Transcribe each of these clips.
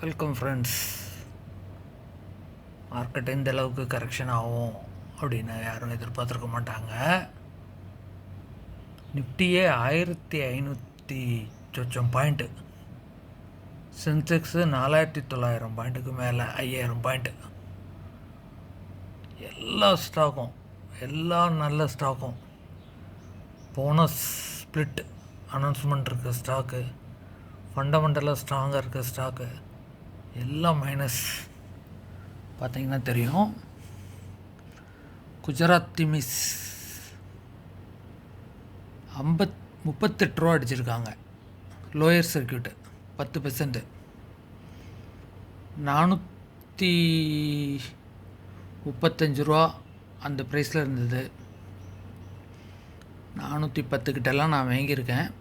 Welcome friends market இந்த அளவுக்கு correction ஆகும் அப்படின்னு யாரும் எதிர்பார்த்துருக்க மாட்டாங்க. நிஃப்டியே ஆயிரத்தி ஐநூற்றி சொச்சம் பாயிண்ட்டு சென்செக்ஸு நாலாயிரத்தி தொள்ளாயிரம் பாயிண்ட்டுக்கு மேலே ஐயாயிரம் பாயிண்ட்டு எல்லா ஸ்டாக்கும் எல்லா நல்ல ஸ்டாக்கும் போனஸ் ஸ்ப்ளிட் அனௌன்ஸ்மெண்ட் இருக்க ஸ்டாக்கு ஃபண்டமெண்டலாக ஸ்ட்ராங்காக இருக்க ஸ்டாக்கு எல்லாம் மைனஸ் பார்த்தீங்கன்னா தெரியும். குஜராத் மிஸ் ஐம்பத் முப்பத்தெட்டு ரூபா அடிச்சிருக்காங்க. லோயர் சர்க்கியூட்டு பத்து பெர்சன்ட்டு நானூற்றி முப்பத்தஞ்சு ரூபா அந்த ப்ரைஸில் இருந்தது. நானூற்றி பத்துக்கிட்டலாம் நான் வாங்கியிருக்கேன்.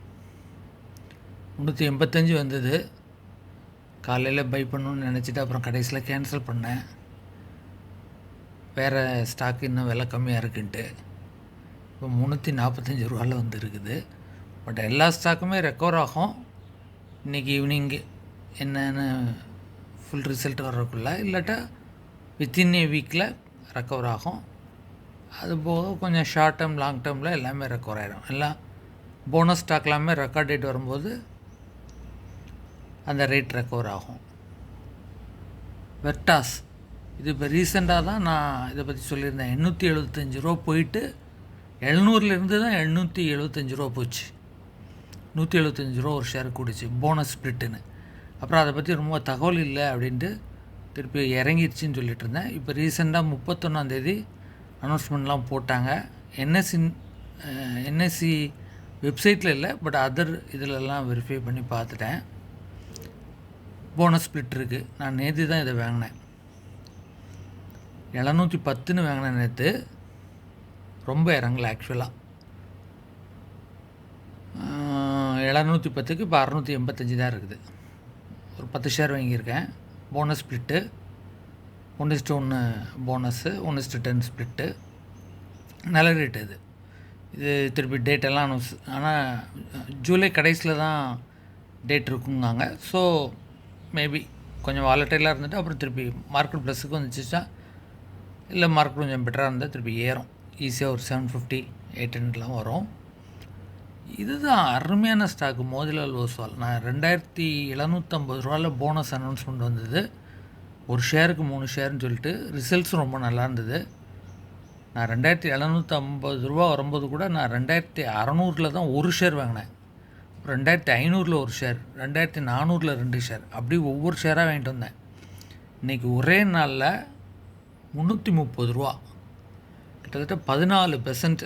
முந்நூற்றி எண்பத்தஞ்சு வந்தது. காலையில் பை பண்ணணும்னு நினச்சிட்டு அப்புறம் கடைசியில் கேன்சல் பண்ணேன். வேறு ஸ்டாக் இன்னும் விலை கம்மியாக இருக்குன்ட்டு. இப்போ முந்நூற்றி நாற்பத்தஞ்சி ரூபாவில் வந்து இருக்குது பட் எல்லா ஸ்டாக்குமே ரெக்கவர் ஆகும். இன்றைக்கி ஈவினிங் என்னென்னு ஃபுல் ரிசல்ட் வர்றதுக்குள்ள இல்லாட்டா வித்தின் ஏ வீக்கில் ரெக்கவர் ஆகும். அது போக கொஞ்சம் ஷார்ட் டேர்ம் லாங் டேர்மில் எல்லாமே ரெக்கவர் ஆகிடும் எல்லாம் போனஸ் ஸ்டாக் எல்லாமே ரெக்கார்ட் டேட் வரும்போது அந்த ரேட் ரெக்கவர் ஆகும். வெர்டாஸ் இது இப்போ ரீசெண்டாக தான் நான் இதை பற்றி சொல்லியிருந்தேன். எண்ணூற்றி எழுபத்தஞ்சு ரூபா போயிட்டு எழுநூறுலேருந்து தான் எழுநூற்றி எழுபத்தஞ்சு ரூபா போச்சு. நூற்றி எழுபத்தஞ்சு ரூபா ஒரு ஷேர் கூடிச்சு போனஸ் ஸ்ப்ளிட்டுன்னு அப்புறம் அதை பற்றி ரொம்ப தகவல் இல்லை அப்படின்ட்டு திருப்பி இறங்கிடுச்சின்னு சொல்லிட்டு இருந்தேன். இப்போ ரீசெண்டாக முப்பத்தொன்னாந்தேதி அனௌன்ஸ்மெண்ட்லாம் போட்டாங்க. என்எஸ்சி என்எஸ்சி வெப்சைட்டில் இல்லை பட் அதர் இதிலெல்லாம் வெரிஃபை பண்ணி பார்த்துட்டேன். போனஸ் ஸ்ப்ளிட் இருக்குது நான் நேற்று தான் இதை வாங்கினேன். எழுநூற்றி பத்துன்னு வாங்கினேன் நேற்று ரொம்ப இறங்கல ஆக்சுவலாக எழுநூற்றி பத்துக்கு இப்போ அறநூற்றி எண்பத்தஞ்சு தான் இருக்குது. ஒரு பத்து ஷேர் வாங்கியிருக்கேன். போனஸ் ஸ்ப்ளிட்டு ஒன்று இஸ்ட்டு ஒன்று போனஸ்ஸு ஒன்று இஸ்ட்டு டென் ஸ்ப்ளிட்டு நல்ல ரேட்டு இது. இது திருப்பி டேட்டெல்லாம் அனௌன்ஸ் ஆனால் ஜூலை கடைசியில் தான் டேட் இருக்குங்காங்க ஸோ மேபி கொஞ்சம் வாலட்டைலாக இருந்துட்டு அப்புறம் திருப்பி மார்க்கெட் ப்ளஸுக்கு வந்துச்சுன்னா இல்லை மார்க்கெட் கொஞ்சம் பெட்டராக இருந்தால் திருப்பி ஏறும். ஈஸியாக ஒரு செவன் ஃபிஃப்டி எயிட் ஹண்ட்ரட்லாம் வரும். இதுதான் அருமையான ஸ்டாக்கு மோதிலால் ஓஸ்வால். நான் ரெண்டாயிரத்தி எழுநூற்றம்பது ரூபாவில் போனஸ் அனௌன்ஸ்மெண்ட் வந்தது. ஒரு ஷேருக்கு மூணு ஷேர்னு சொல்லிட்டு ரிசல்ட்ஸும் ரொம்ப நல்லா இருந்தது. நான் ரெண்டாயிரத்தி எழுநூற்றி ஐம்பது ரூபா வரும்போது கூட நான் ரெண்டாயிரத்தி அறநூறில் தான் ஒரு ஷேர் வாங்கினேன். ரெண்டாயிரத்தி ஐநூறில் ஒரு ஷேர் ரெண்டாயிரத்தி நானூறில் ரெண்டு ஷேர் அப்படி ஒவ்வொரு ஷேராக வாங்கிட்டு வந்தேன். இன்றைக்கி ஒரே நாளில் முந்நூற்றி முப்பது ரூபா. கிட்டத்தட்ட பதினாலு பெர்சன்ட்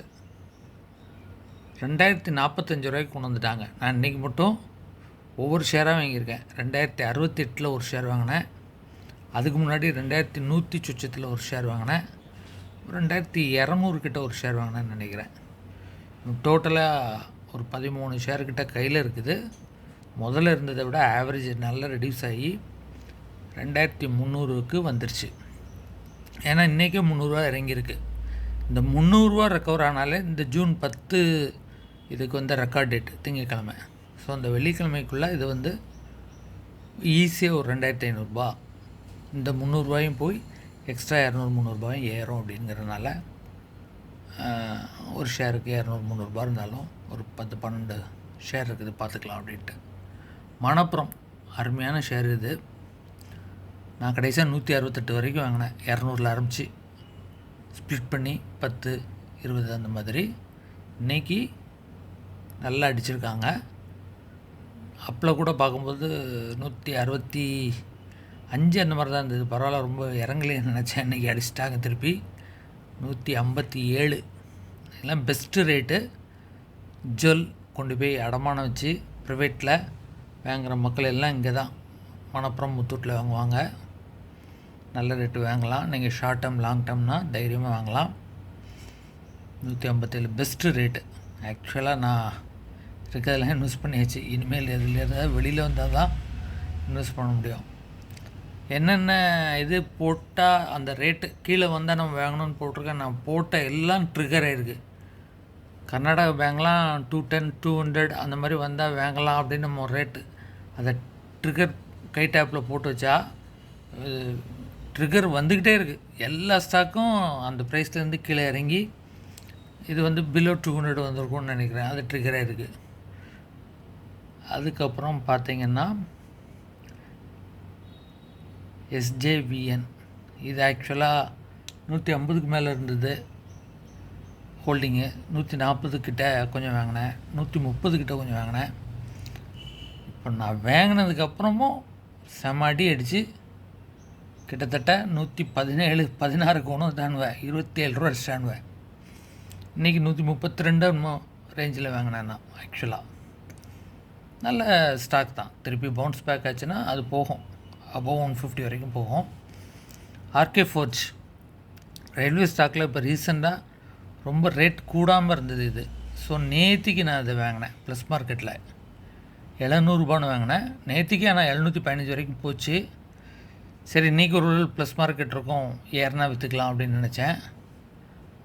ரெண்டாயிரத்தி நாற்பத்தஞ்சு ரூபாய்க்கு கொண்டு வந்துட்டாங்க. நான் இன்றைக்கி மட்டும் ஒவ்வொரு ஷேராக வாங்கியிருக்கேன். ரெண்டாயிரத்தி அறுபத்தி எட்டில் ஒரு ஷேர் வாங்கினேன். அதுக்கு முன்னாடி ரெண்டாயிரத்தி நூற்றி சுச்சத்தில் ஒரு ஷேர் வாங்கினேன். ரெண்டாயிரத்தி இரநூறு கிட்ட ஒரு ஷேர் வாங்கினேன்னு நினைக்கிறேன். டோட்டலாக ஒரு பதிமூணு ஷேர் கிட்ட கையில் இருக்குது. முதல்ல இருந்ததை விட ஆவரேஜ் நல்லா ரெடியூஸ் ஆகி ரெண்டாயிரத்தி முந்நூறுக்கு வந்துருச்சு. ஏன்னா இன்றைக்கே முந்நூறுரூவா இறங்கியிருக்கு. இந்த முந்நூறுரூவா ரெக்கவர் ஆனாலே இந்த ஜூன் பத்து இதுக்கு வந்து ரெக்கார்ட் டேட் திங்கக்கிழமை. ஸோ அந்த வெள்ளிக்கிழமைக்குள்ளே இது வந்து ஈஸியாக ஒரு ரெண்டாயிரத்தி ஐநூறுரூபா இந்த முந்நூறுரூவாயும் போய் எக்ஸ்ட்ரா இரநூறு முந்நூறுபாயும் ஏறும் அப்படிங்கிறதுனால ஒரு ஷேருக்கு இரநூறு முந்நூறுபா இருந்தாலும் ஒரு பத்து பன்னெண்டு ஷேர் இருக்குது பார்த்துக்கலாம் அப்படின்ட்டு. மணப்புறம் அருமையான ஷேர் இது. நான் கடைசியாக நூற்றி அறுபத்தெட்டு வரைக்கும் வாங்கினேன். இரநூறுல ஆரம்பித்து ஸ்ப்ளிட் பண்ணி பத்து இருபது அந்த மாதிரி. இன்றைக்கி நல்லா அடிச்சிருக்காங்க. அப்பில் கூட பார்க்கும்போது நூற்றி அறுபத்தி அஞ்சு அந்த மாதிரி தான் இருந்தது. பரவாயில்ல ரொம்ப இறங்கலைன்னு நினச்சேன். இன்றைக்கி அடிச்சிட்டாங்க திருப்பி. நூற்றி ஐம்பத்தி ஏழு. எல்லாம் பெஸ்ட்டு ரேட்டு ஜுவல் கொண்டு போய் அடமானம் வச்சு ப்ரைவேட்டில் வாங்குகிற மக்கள் எல்லாம் இங்கே தான். மணப்புறம் முத்தூட்டில் வாங்குவாங்க. நல்ல ரேட்டு வாங்கலாம். நீங்கள் ஷார்ட் டேர்ம் லாங் டேர்ம்னா தைரியமாக வாங்கலாம். நூற்றி ஐம்பத்தேழு பெஸ்ட்டு ரேட்டு ஆக்சுவலாக நான் இருக்கிறதெல்லாம் இன்வெஸ்ட் பண்ணியாச்சு. இனிமேல் எதில் இருந்தால் வெளியில் வந்தால் தான் இன்வெஸ்ட் பண்ண முடியும். என்னென்ன இது போட்டால் அந்த ரேட்டு கீழே வந்தால் நம்ம வாங்கணும்னு போட்டிருக்கேன். நான் போட்ட எல்லாம் ட்ரிகர் ஆகிருக்கு கர்நாடகா பேங்க்லாம் டூ டென் டூ ஹண்ட்ரட் அந்த மாதிரி வந்தால் வாங்கலாம் அப்படின்னு நம்ம ரேட்டு அதை ட்ரிகர் கை டேப்பில் போட்டு வச்சா ட்ரிகர் வந்துக்கிட்டே இருக்குது எல்லா ஸ்டாக்கும் அந்த ப்ரைஸ்லேருந்து கீழே இறங்கி இது வந்து பிலோ டூ ஹண்ட்ரட் வந்திருக்கும்னு நினைக்கிறேன். அது ட்ரிகரே இருக்குது அதுக்கப்புறம் பார்த்திங்கன்னா எஸ்ஜேவிஎன் இது ஆக்சுவலாக நூற்றி ஐம்பதுக்கு மேலே இருந்தது. ஹோல்டிங்கு நூற்றி நாற்பதுக்கிட்ட கொஞ்சம் வாங்கினேன். நூற்றி முப்பதுக்கிட்ட கொஞ்சம் வாங்கினேன். இப்போ நான் வாங்கினதுக்கப்புறமும் செம அடி அடித்து கிட்டத்தட்ட நூற்றி பதினேழு பதினாறு கோணும் தாண்டுவேன். இருபத்தி ஏழு ரூபா அடிச்சாண்டுவேன் இன்றைக்கி நூற்றி முப்பத்தி ரெண்டு ரேஞ்சில் வாங்கினேன் நான் ஆக்சுவலாக நல்ல ஸ்டாக் தான். திருப்பி பவுன்ஸ் பேக் ஆச்சுன்னா அது போகும். அபோவ் ஒன் ஃபிஃப்டி வரைக்கும் போகும். ஆர்கே ஃபோர்ஜ் ரயில்வே ஸ்டாக்கில் இப்போ ரீசெண்டாக ரொம்ப ரேட் கூடாமல் இருந்தது இது. ஸோ நேத்திக்கு நான் அதை வாங்கினேன் ப்ளஸ் மார்க்கெட்டில் எழுநூறுபான்னு வாங்கினேன். நேத்திக்கு ஆனால் எழுநூற்றி பதினஞ்சு வரைக்கும் போச்சு. சரி இன்றைக்கி ஒரு ப்ளஸ் மார்க்கெட் இருக்கும். ஏறனா விற்றுக்கலாம் அப்படின்னு நினச்சேன்.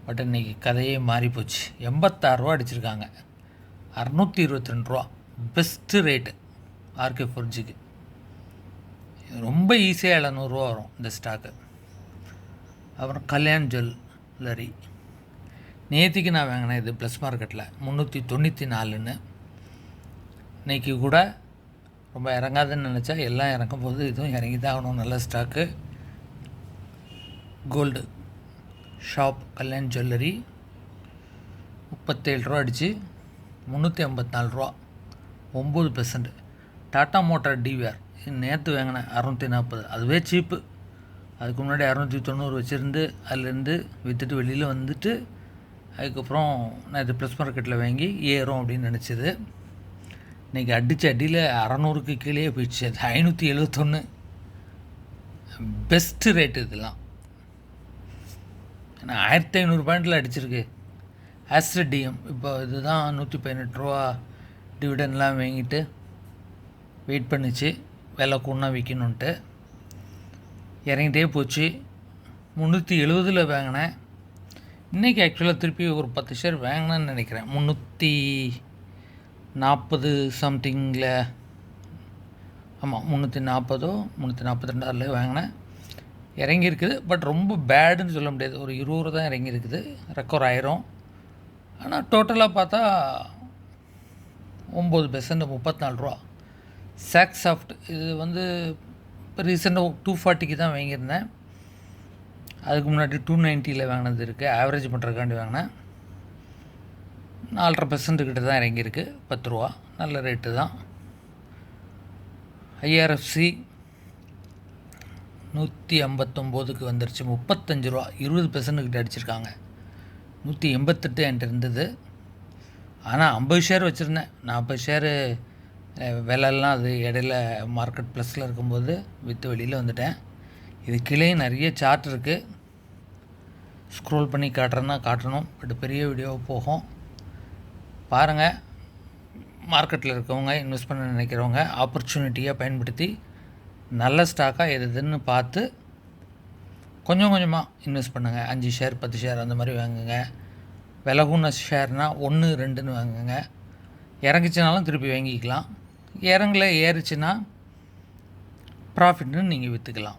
பட் இன்றைக்கி கதையே மாறி போச்சு. எண்பத்தாறுரூவா அடிச்சிருக்காங்க. அறநூற்றி இருபத்தி ரெண்டு ரூபா. பெஸ்ட்டு ரேட்டு ஆர்கே ஃபோர்ஜிக்கு ரொம்ப ஈஸியாக எழுநூறுவா வரும் இந்த ஸ்டாக்கு அப்புறம் கல்யாண் ஜுவல்லரி நேற்றுக்கு நான் வாங்கினேன் இது ப்ளஸ் மார்க்கெட்டில் முந்நூற்றி தொண்ணூற்றி நாலுன்னு. இன்றைக்கி கூட ரொம்ப இறங்காதுன்னு நினச்சா எல்லாம் இறங்கும் போது இதுவும் இறங்கி தான் ஆகணும். நல்ல stock gold shop Kalyan jewellery முப்பத்தேழு ரூபா அடித்து முந்நூற்றி ஐம்பத்தாலு ரூபா. ஒம்பது பெர்சன்ட் டாட்டா மோட்டார் டிவிஆர் நேற்று வாங்கினேன் அறநூற்றி நாற்பது. அதுவே சீப்பு அதுக்கு முன்னாடி அறநூற்றி தொண்ணூறு வச்சுருந்து அதுலேருந்து விற்றுட்டு வெளியில் வந்துட்டு அதுக்கப்புறம் நான் இது ப்ளஸ் மார்க்கெட்டில் வாங்கி ஏறும் அப்படின்னு நினச்சது. இன்றைக்கி அடித்த அடியில் அறநூறுக்கு கீழே போயிடுச்சு. அது ஐநூற்றி எழுபத்தொன்று பெஸ்ட்டு ரேட்டு இதெல்லாம். ஏன்னா ஆயிரத்தி ஐநூறு பாயிண்டில் அடிச்சிருக்கு ஆஸ்ட்ரடியம் டிஎம் இப்போ இதுதான் நூற்றி பதினெட்டு ரூபா டிவிடன்லாம் வாங்கிட்டு வெயிட் பண்ணிச்சு. விலை கூடனா விற்கணுன்ட்டு இறங்கிட்டே போச்சு. முந்நூற்றி எழுபதில் வாங்கினேன். இன்றைக்கி ஆக்சுவலாக திருப்பி ஒரு பத்து ஷேர் வாங்கினேன்னு நினைக்கிறேன். முந்நூற்றி நாற்பது சம்திங்கில் ஆமாம் முந்நூற்றி நாற்பதோ முந்நூற்றி நாற்பத்தி ரெண்டாறுல வாங்கினேன். இறங்கியிருக்குது. பட் ரொம்ப பேடுன்னு சொல்ல முடியாது. ஒரு இருபது தான் இறங்கியிருக்குது. ரெக்கவர் ஆயிரும். ஆனால் டோட்டலாக பார்த்தா ஒம்பது பெர்சன்ட் முப்பத்தி நாலு ரூபா. சாக் சாஃப்ட் இது வந்து இப்போ ரீசெண்டாக டூ ஃபார்ட்டிக்கு தான் வாங்கியிருந்தேன். அதுக்கு முன்னாடி டூ நைன்ட்டியில் வாங்கினது இருக்குது ஆவரேஜ் பண்ணுறதுக்காண்டி வாங்கினேன். நாலரை பெர்சன்ட் கிட்ட தான் இறங்கியிருக்கு. பத்து ரூபா. நல்ல ரேட்டு தான். ஐஆர்எஃப்சி நூற்றி ஐம்பத்தொம்போதுக்கு வந்துருச்சு. முப்பத்தஞ்சு ரூபா. இருபது பெர்சன்ட் கிட்ட அடிச்சிருக்காங்க. நூற்றி எண்பத்தெட்டு என்கிட்ட இருந்தது. ஆனால் ஐம்பது ஷேர் வச்சுருந்தேன். நாற்பது ஷேரு விலைலாம் அது இடையில மார்க்கெட் ப்ளஸில் இருக்கும்போது விற்று வெளியில் வந்துட்டேன். இது கீழே நிறைய சார்ட் இருக்குது ஸ்க்ரோல் பண்ணி காட்டுறேன்னா காட்டணும். பட் பெரிய வீடியோவாக போகும். பாருங்கள் மார்க்கெட்டில் இருக்கவங்க இன்வெஸ்ட் பண்ண நினைக்கிறவங்க ஆப்பர்ச்சுனிட்டியாக பயன்படுத்தி நல்ல ஸ்டாக்காக எது எதுன்னு பார்த்து கொஞ்சம் கொஞ்சமாக இன்வெஸ்ட் பண்ணுங்கள் அஞ்சு ஷேர் பத்து ஷேர் அந்த மாதிரி வாங்குங்க. விலகுன ஷேர்னால் ஒன்று ரெண்டுன்னு வாங்குங்க. இறங்குச்சுனாலும் திருப்பி வாங்கிக்கலாம். இறங்கல ஏறுச்சுன்னா ப்ராஃபிட்னு நீங்கள் விற்றுக்கலாம்